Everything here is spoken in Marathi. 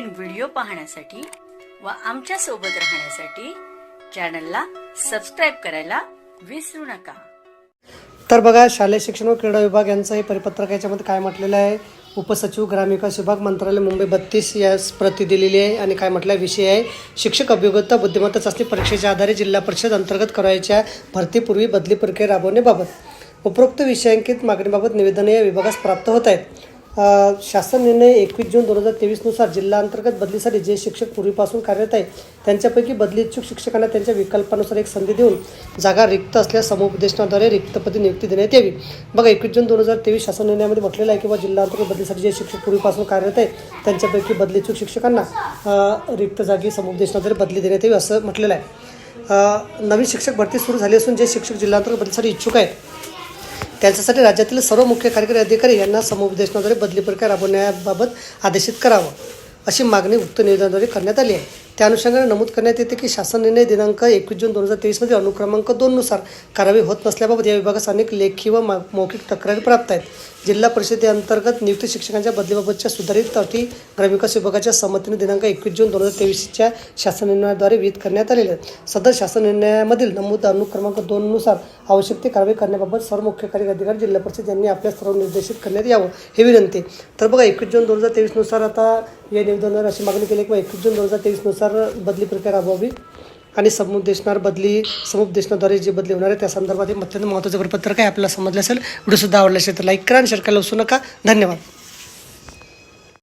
व्हिडिओ पाहण्यासाठी व आमच्यासोबत राहण्यासाठी चॅनलला सबस्क्राईब करायला विसरू नका. तर बघा शालेय शिक्षण व क्रीडा विभाग यांचं हे परिपत्रक याच्यामध्ये काय म्हटलेलं आहे? उपसचिव ग्रामविकास विभाग मंत्रालय मुंबई बत्तीस यास प्रती दिलेली आहे आणि काय म्हटलं विषय आहे? शिक्षक अभियोग्यता बुद्धिमत्ता चाचणी परीक्षेच्या आधारे जिल्हा परिषद अंतर्गत करायच्या भरतीपूर्वी बदली प्रक्रिया राबवण्याबाबत. उपरोक्त विषयांकित मागणीबाबत निवेदने या विभागास प्राप्त होत आहेत. शासन निर्णय एकवीस जून दोन हजार तेवीसनुसार जिल्हा अंतर्गत बदलीसाठी जे शिक्षक पूर्वीपासून कार्यरत आहे त्यांच्यापैकी बदली इच्छुक शिक्षकांना त्यांच्या विकल्पानुसार एक संधी देऊन जागा रिक्त असल्यास समुपदेशनाद्वारे रिक्तपदी नियुक्ती देण्यात यावी. बघा एकवीस जून दोन हजार तेवीस शासन निर्णयामध्ये म्हटलेलं आहे किंवा जिल्हा अंतर्गत बदलीसाठी जे शिक्षक पूर्वीपासून कार्यरत आहे त्यांच्यापैकी बदली इच्छुक शिक्षकांना रिक्त जागी समुपदेशनाद्वारे बदली देण्यात यावी असं म्हटलेलं आहे. नवीन शिक्षक भरती सुरू झाली असून जे शिक्षक जिल्हांतर्गत बदलीसाठी इच्छुक आहेत त्यांच्यासाठी राज्यातील सर्व मुख्य कार्यकारी अधिकारी यांना समुपदेशनाद्वारे बदली प्रक्रिया राबवण्याबाबत आदेशित करावं अशी मागणी उक्त निवेदनाद्वारे करण्यात आली आहे. त्या अनुषंगाने नमूद करण्यात येते की शासन निर्णय दिनांक एकवीस जून दोन हजार तेवीसमध्ये अनुक्रमांक दोननुसार कारवाई होत नसल्याबाबत या विभागास अनेक लेखी व मा- मौखिक तक्रारी प्राप्त आहेत. जिल्हा परिषदेअंतर्गत नियुक्त शिक्षकांच्या बदलीबाबतच्या सुधारित अटी ग्रामविकास विभागाच्या संमतीने दिनांक एकवीस जून दोन हजार तेवीसच्या शासन निर्णयाद्वारे विहित करण्यात आलेले आहेत. सदर शासन निर्णयामधील नमूद अनुक्रमांक दोननुसार आवश्यक ती कारवाई करण्याबाबत सर्व मुख्य कार्यकारी अधिकारी जिल्हा परिषद यांनी आपल्या सर्व निर्देशित करण्यात यावं हे विनंती. तर बघा एकवीस जून दोन हजार तेवीसनुसार आता या निवेदनावर अशी मागणी केली किंवा एकवीस जून दोन हजार तेवीसनुसार बदली प्रक्रिया राबवावी आणि समुपदेशनार बदली समुपदेशनाद्वारे जी बदली होणार आहे त्या संदर्भात अत्यंत महत्त्वाचं परिपत्रक काय आपल्याला समजलं असेल व्हिडिओ सुद्धा आवडला असेल तर लाईक करा आणि शेअर करायला विसरू नका. धन्यवाद.